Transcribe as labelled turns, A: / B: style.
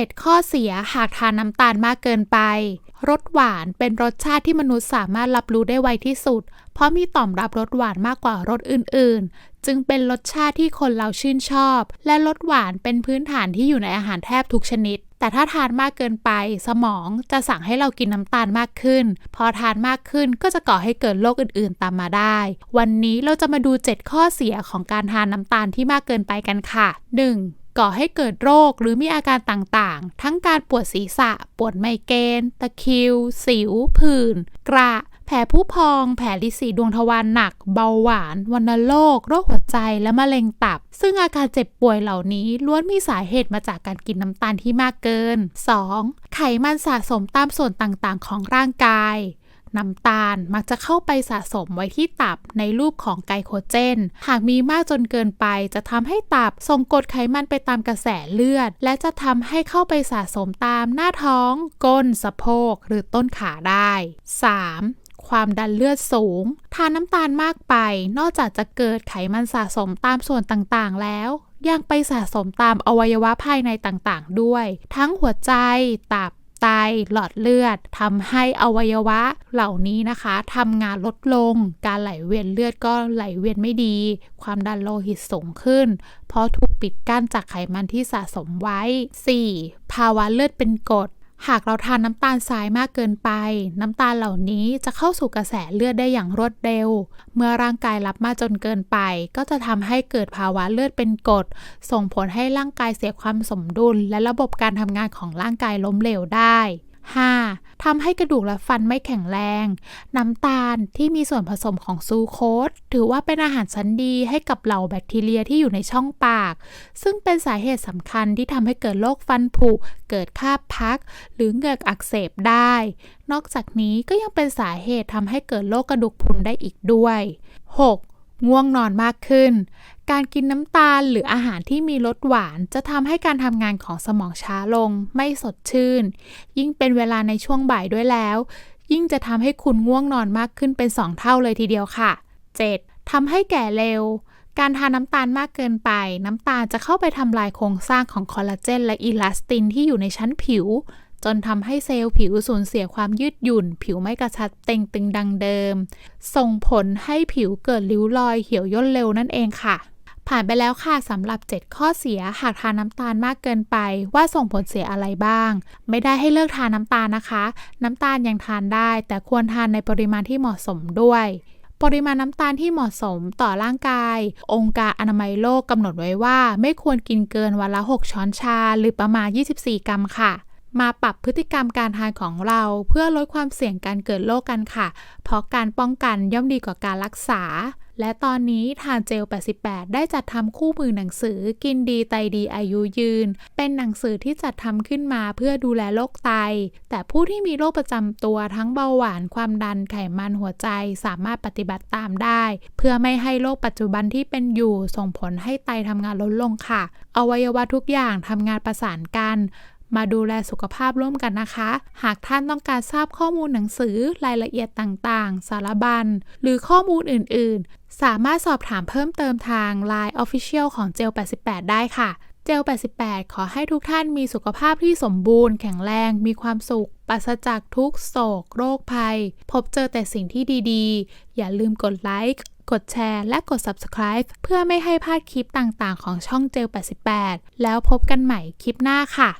A: 7 ข้อเสียหากทานน้ำตาลมากเกินไปรสหวานเป็นรสชาติที่มนุษย์สามารถรับรู้ได้ไวที่สุด เพราะมีต่อมรับรสหวานมากกว่ารสอื่น ๆ จึงเป็นรสชาติที่คนเราชื่นชอบ และรสหวานเป็นพื้นฐานที่อยู่ในอาหารแทบทุกชนิด แต่ถ้าทานมากเกินไป สมองจะสั่งให้เรากินน้ำตาลมากขึ้น พอทานมากขึ้นก็จะก่อให้เกิดโรคอื่น ๆ ตามมาได้ วันนี้เราจะมาดู 7 ข้อเสียของการทานน้ำตาลที่มากเกินไปกันค่ะ 1. ก่อให้เกิดโรคหรือมีอาการต่างๆ ทั้งการปวดศีรษะ ปวดไมเกรนตะคิว สิว ผื่น กระ แผลผู้พอง แผลลิสีดวงทวารหนัก เบาหวาน วัณโรค โรคหัวใจ และมะเร็งตับ ซึ่งอาการเจ็บป่วยเหล่านี้ล้วนมีสาเหตุมาจากการกินน้ำตาลที่มากเกิน 2. ไขมันสะสมตามส่วนต่างๆ ของร่างกาย น้ำตาลมักจะเข้าไปสะสมไว้ที่ตับในรูปของไกลโคเจน หากมีมากจนเกินไปจะทำให้ตับส่งกรดไขมันไปตามกระแสเลือด และจะทำให้เข้าไปสะสมตามหน้าท้อง ก้น สะโพก หรือต้นขาได้ 3. ความดันเลือดสูง ทานน้ำตาลมากไป นอกจากจะเกิดไขมันสะสมตามส่วนต่างๆ แล้ว ยังไปสะสมตามอวัยวะภายในต่างๆ ด้วย ทั้งหัวใจ ตับ ไตหลอดเลือดทำให้อวัยวะเหล่านี้นะคะทำงานลดลง การไหลเวียนเลือดก็ไหลเวียนไม่ดี ความดันโลหิตสูงขึ้น เพราะถูกปิดกั้นจากไขมันที่สะสมไว้ 4. ภาวะเลือดเป็นกรด หากเราทานน้ำตาลทรายมากเกินไป น้ำตาลเหล่านี้จะเข้าสู่กระแสเลือดได้อย่างรวดเร็ว เมื่อร่างกายรับมากจนเกินไป ก็จะทำให้เกิดภาวะเลือดเป็นกรดส่งผลให้ร่างกายเสียความสมดุล และระบบการทำงานของร่างกายล้มเหลวได้ 5. ทำให้กระดูกและฟันไม่แข็งแรง น้ำตาลที่มีส่วนผสมของซูโคสถือว่าเป็นอาหารชั้นดีให้กับเหล่าแบคทีเรียที่อยู่ในช่องปาก ซึ่งเป็นสาเหตุสำคัญที่ทำให้เกิดโรคฟันผุ เกิดคาบพัก หรือเหงือกอักเสบได้ นอกจากนี้ก็ยังเป็นสาเหตุทำให้เกิดโรคกระดูกพรุนได้อีกด้วย 6. ง่วงนอนมากขึ้น การกินน้ำตาลหรืออาหารที่มีรสหวานจะทำให้การทำงานของสมองช้าลง ไม่สดชื่น ยิ่งเป็นเวลาในช่วงบ่ายด้วยแล้ว ยิ่งจะทำให้คุณง่วงนอนมากขึ้นเป็น 2 เท่าเลยทีเดียวค่ะ 7. ทำให้แก่เร็ว การทานน้ำตาลมากเกินไป น้ำตาลจะเข้าไปทำลายโครงสร้างของคอลลาเจนและอีลาสตินที่อยู่ในชั้นผิว จนทำให้เซลล์ผิวสูญเสียความยืดหยุ่น ผิวไม่กระชับเต่งตึงดังเดิม ส่งผลให้ผิวเกิดริ้วรอยเหี่ยวย่นเร็วนั่นเองค่ะ ผ่านไปแล้วค่ะสำหรับ 7 ข้อเสียหากทานน้ำตาลมากเกินไป ว่าส่งผลเสียอะไรบ้าง ไม่ได้ให้เลิกทานน้ำตาลนะคะ น้ำตาลยังทานได้ แต่ควรทานในปริมาณที่เหมาะสมด้วย ปริมาณน้ำตาลที่เหมาะสมต่อร่างกาย องค์การอนามัยโลกกำหนดไว้ว่า ไม่ควรกินเกินวันละ 6 ช้อนชา หรือประมาณ 24 กรัมค่ะ มาปรับพฤติกรรมการทานของเราเพื่อลดความเสี่ยงการเกิดโรคกันค่ะ เพราะการป้องกันย่อมดีกว่าการรักษา และตอนนี้ทานเจล 88 ได้จัดทำคู่มือหนังสือกินดีไตดีอายุยืน เป็นหนังสือที่จัดทำขึ้นมาเพื่อดูแลโรคไต แต่ผู้ที่มีโรคประจำตัวทั้งเบาหวานความดันไขมันหัวใจสามารถปฏิบัติตามได้ เพื่อไม่ให้โรคปัจจุบันที่เป็นอยู่ส่งผลให้ไตทำงานลดลงค่ะ อวัยวะทุกอย่างทำงานประสานกัน มาดูแลสุขภาพร่วมกันนะคะ หากท่านต้องการทราบข้อมูลหนังสือรายละเอียดต่างๆ สารบัญ หรือข้อมูลอื่น ๆ สามารถสอบถามเพิ่มเติมทาง Line Official ของเจล88 ได้ค่ะเจล88 ขอให้ทุกท่านมีสุขภาพที่สมบูรณ์แข็งแรง มีความสุข ปราศจากทุกโศก โรคภัย พบเจอแต่สิ่งที่ดีๆ อย่าลืมกดไลค์ กดแชร์ และกด subscribe เพื่อไม่ให้พลาดคลิปต่างๆ ของช่องเจล88 แล้วพบกันใหม่คลิปหน้าค่ะ